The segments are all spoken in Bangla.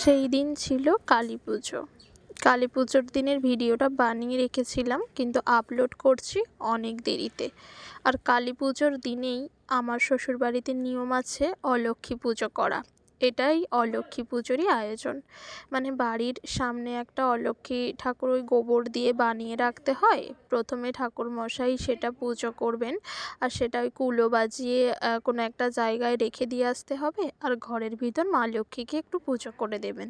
সেই দিন ছিল কালী পুজো। কালী পুজোর দিনের ভিডিওটা বানিয়ে রেখেছিলাম, কিন্তু আপলোড করছি অনেক দেরিতে। আর কালী পুজোর দিনেই আমার শ্বশুরবাড়িতে নিয়ম আছে অলক্ষ্মী পুজো করা। এটাই অলক্ষ্মী পুজোরই আয়োজন। মানে বাড়ির সামনে একটা অলক্ষ্মী ঠাকুর ওই গোবর দিয়ে বানিয়ে রাখতে হয়। প্রথমে ঠাকুর মশাই সেটা পুজো করবেন আর সেটা ওই কুলো বাজিয়ে কোনো একটা জায়গায় রেখে দিয়ে আসতে হবে। আর ঘরের ভিতর মা লক্ষ্মীকে একটু পুজো করে দেবেন।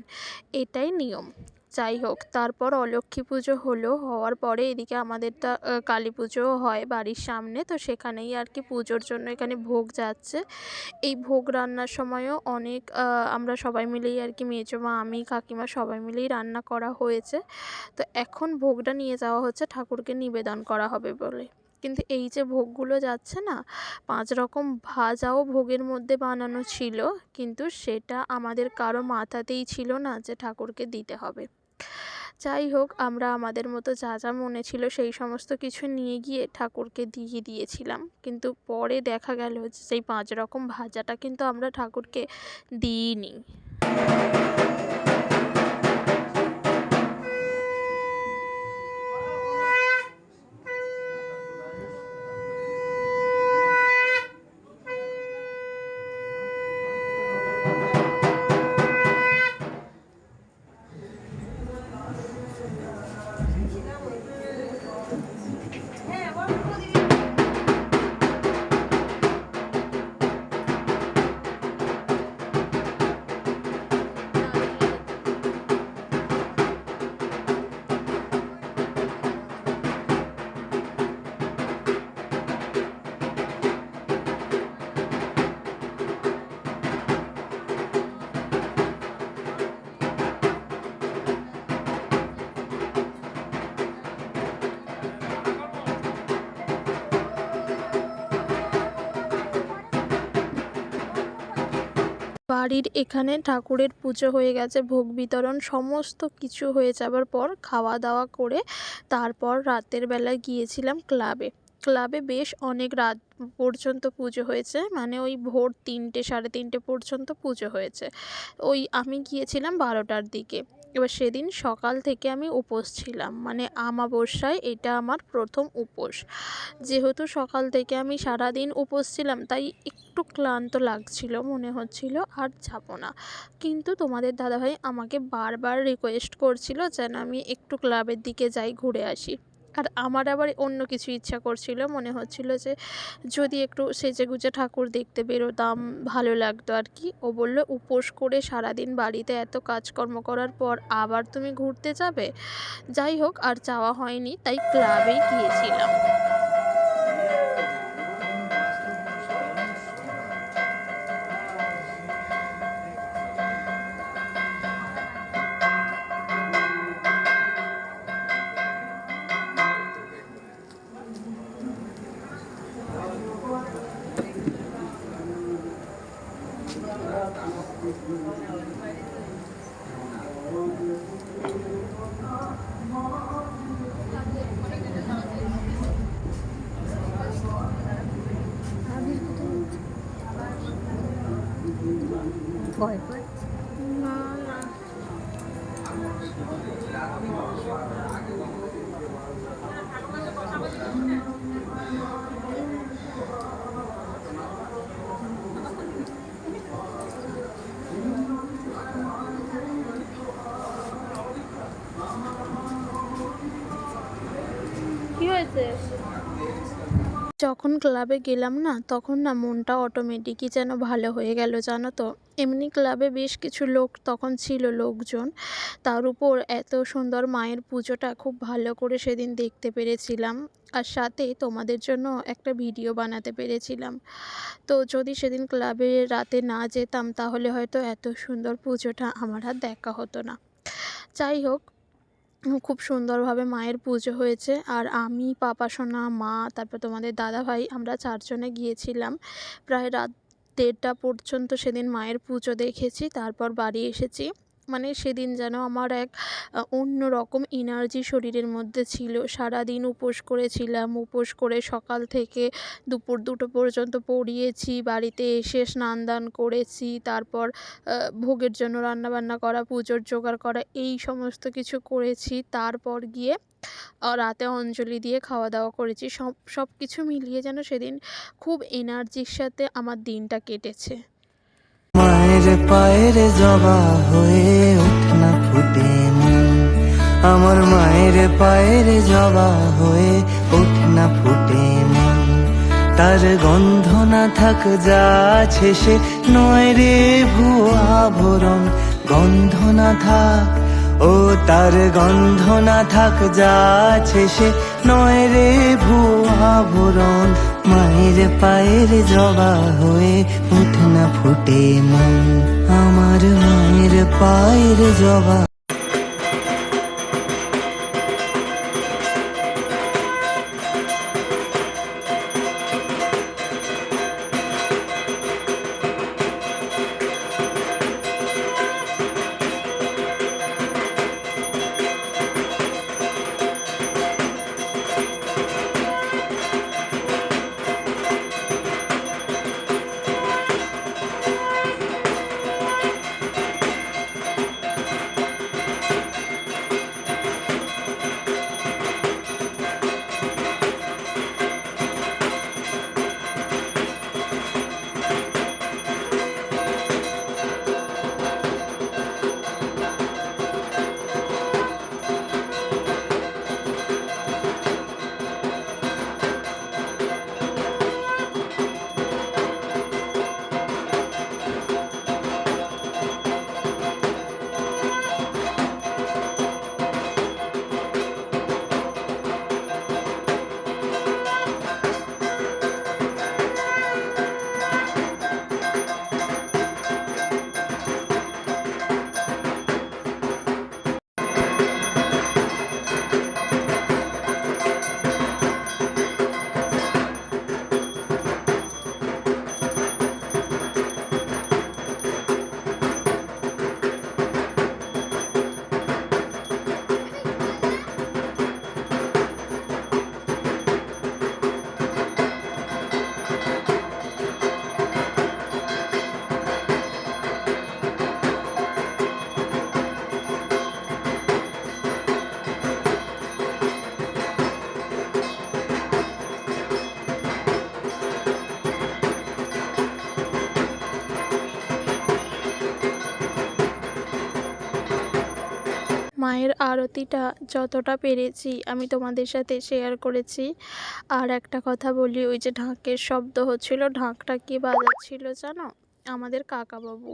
এটাই নিয়ম। যাই হোক, তারপর অলক্ষ্মী পুজো হলো, হওয়ার পরে এদিকে আমাদের আমাদেরটা কালী পুজোও হয় বাড়ির সামনে, তো সেখানেই আর কি পুজোর জন্য এখানে ভোগ যাচ্ছে। এই ভোগ রান্নার সময়ও অনেক আমরা সবাই মিলেই আর কি, মেজো মা, আমি, কাকিমা সবাই মিলেই রান্না করা হয়েছে। তো এখন ভোগটা নিয়ে যাওয়া হচ্ছে, ঠাকুরকে নিবেদন করা হবে বলে। কিন্তু এই যে ভোগগুলো যাচ্ছে না, পাঁচ রকম ভাজাও ভোগের মধ্যে বানানো ছিল, কিন্তু সেটা আমাদের কারও মাথাতেই ছিল না যে ঠাকুরকে দিতে হবে। যাই হোক, আমরা আমাদের মতো যা যা মনে ছিল সেই সমস্ত কিছু নিয়ে গিয়ে ঠাকুরকে দিয়ে দিয়েছিলাম। কিন্তু পরে দেখা গেল যে সেই পাঁচ রকম ভাজাটা কিন্তু আমরা ঠাকুরকে দিইনি। বাড়ির এখানে ঠাকুরের পুজো হয়ে গেছে, ভোগ বিতরণ, সমস্ত কিছু হয়ে যাবার পর খাওয়া দাওয়া করে তারপর রাতের বেলা গিয়েছিলাম ক্লাবে। ক্লাবে বেশ অনেক রাত পর্যন্ত পুজো হয়েছে। মানে ওই ভোর তিনটে, সাড়ে তিনটে পর্যন্ত পুজো হয়েছে। ওই আমি গিয়েছিলাম বারোটার দিকে। এবার সেদিন সকাল থেকে আমি উপোস ছিলাম। মানে আমাবস্যায় এটা আমার প্রথম উপোস। যেহেতু সকাল থেকে আমি সারাদিন উপোস ছিলাম, তাই একটু ক্লান্ত লাগছিল, মনে হচ্ছিল আর যাব না। কিন্তু তোমাদের দাদাভাই আমাকে বারবার রিকোয়েস্ট করছিল যেন আমি একটু ক্লাবের দিকে যাই, ঘুরে আসি। আর আমার আবার অন্য কিছু ইচ্ছা করছিল। মনে হচ্ছিল যে যদি একটু সেজে গুজে ঠাকুর দেখতে বেরোতাম, ভালো লাগতো আর কি। ও বলল, উপোস করে সারাদিন বাড়িতে এত কাজকর্ম করার পর আবার তুমি ঘুরতে যাবে? যাই হোক, আর যাওয়া হয়নি, তাই ক্লাবেই গিয়েছিলাম। ভয় যখন ক্লাবে গেলাম না, তখন না মনটা অটোমেটিকই যেন ভালো হয়ে গেল, জানো তো। এমনি ক্লাবে বেশ কিছু লোক তখন ছিল লোকজন। তার উপর এত সুন্দর মায়ের পুজোটা খুব ভালো করে সেদিন দেখতে পেরেছিলাম। আর সাথে তোমাদের জন্য একটা ভিডিও বানাতে পেরেছিলাম। তো যদি সেদিন ক্লাবে রাতে না যেতাম, তাহলে হয়তো এত সুন্দর পুজোটা আমার আর দেখা হতো না। যাই হোক খুব সুন্দরভাবে মায়ের পুজো হয়েছে। আর আমি, পাপা, সোনা, মা, তারপর তোমাদের দাদা ভাই আমরা চারজনে গিয়েছিলাম। প্রায় রাত দেড়টা পর্যন্ত সেদিন মায়ের পুজো দেখেছি, তারপর বাড়ি এসেছি। মানে সেদিন যেন আমার এক অন্য রকম এনার্জি শরীরের মধ্যে ছিল। সারাদিন উপোস করেছিলাম, উপোস করে সকাল থেকে দুপুর দুটো পর্যন্ত পড়িয়েছি, বাড়িতে এসে স্নান দান করেছি, তারপর ভোগের জন্য রান্নাবান্না করা, পুজোর জোগাড় করা, এই সমস্ত কিছু করেছি। তারপর গিয়ে রাতে অঞ্জলি দিয়ে খাওয়া দাওয়া করেছি। সব সব কিছু মিলিয়ে যেন সেদিন খুব এনার্জির সাথে আমার দিনটা কেটেছে। মায়ের পায়ের জবা হয়ে ওঠ না ফুটে আমার মায়ের পায়ের জবা হয়ে ওঠ না ফুটে তার গন্ধ না থাক যা সে নয় রে ভুয়া আভরণ গন্ধ না থাক, ও তার গন্ধ না থাক যা আছে সে নয় রে ভুয়া আভরণ মায়ের পায়ের জবা হয়ে উঠ না ফুটে মন। আমার মায়ের পায়ের জবা মায়ের আরতিটা যতটা পেরেছি আমি তোমাদের সাথে শেয়ার করেছি। আর একটা কথা বলি, ওই যে ঢাকের শব্দ হচ্ছিল, ঢাকটা কি বাজাচ্ছিল জানো? আমাদের কাকাবাবু।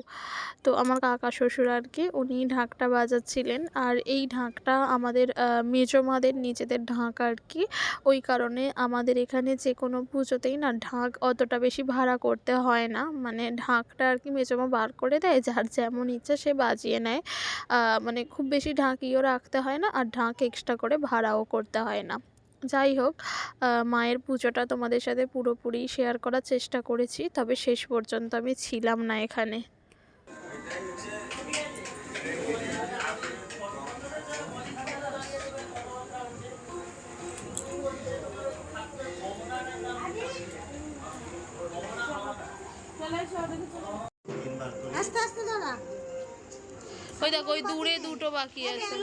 তো আমার কাকা শ্বশুর আর কি উনি ঢাকটা বাজাচ্ছিলেন। আর এই ঢাকটা আমাদের মেজমাদের নিজেদের ঢাক আর কি ওই কারণে আমাদের এখানে যে কোনো পুজোতেই না ঢাক অতটা বেশি ভাড়া করতে হয় না। মানে ঢাকটা আর কি মেজমা বার করে দেয়, যার যেমন ইচ্ছা সে বাজিয়ে নেয়। মানে খুব বেশি ঢাকিও রাখতে হয় না, আর ঢাক এক্সট্রা করে ভাড়াও করতে হয় না। যাই হোক মায়ের পুজোটা তোমাদের সাথে পুরোপুরি শেয়ার করার চেষ্টা করেছি তবে শেষ পর্যন্ত আমি ছিলাম না এখানে। আস্তে আস্তে দাঁড়া। ওই দেখো ওই দূরে দুটো বাকি আছে।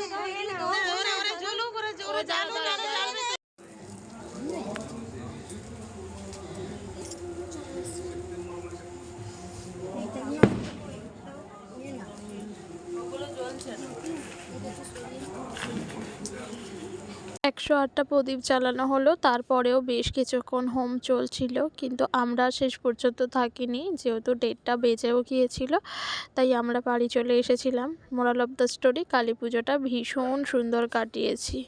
একশো আটটা প্রদীপ জ্বালানো হলো, তারপরেও বেশ কিছুক্ষণ হোম চলছিল, কিন্তু আমরা শেষ পর্যন্ত থাকিনি, যেহেতু ডেটটা বেজেও গিয়েছিল, তাই আমরা বাড়ি চলে এসেছিলাম। Moral of the story, Kali পুজোটা ভীষণ সুন্দর কাটিয়েছি।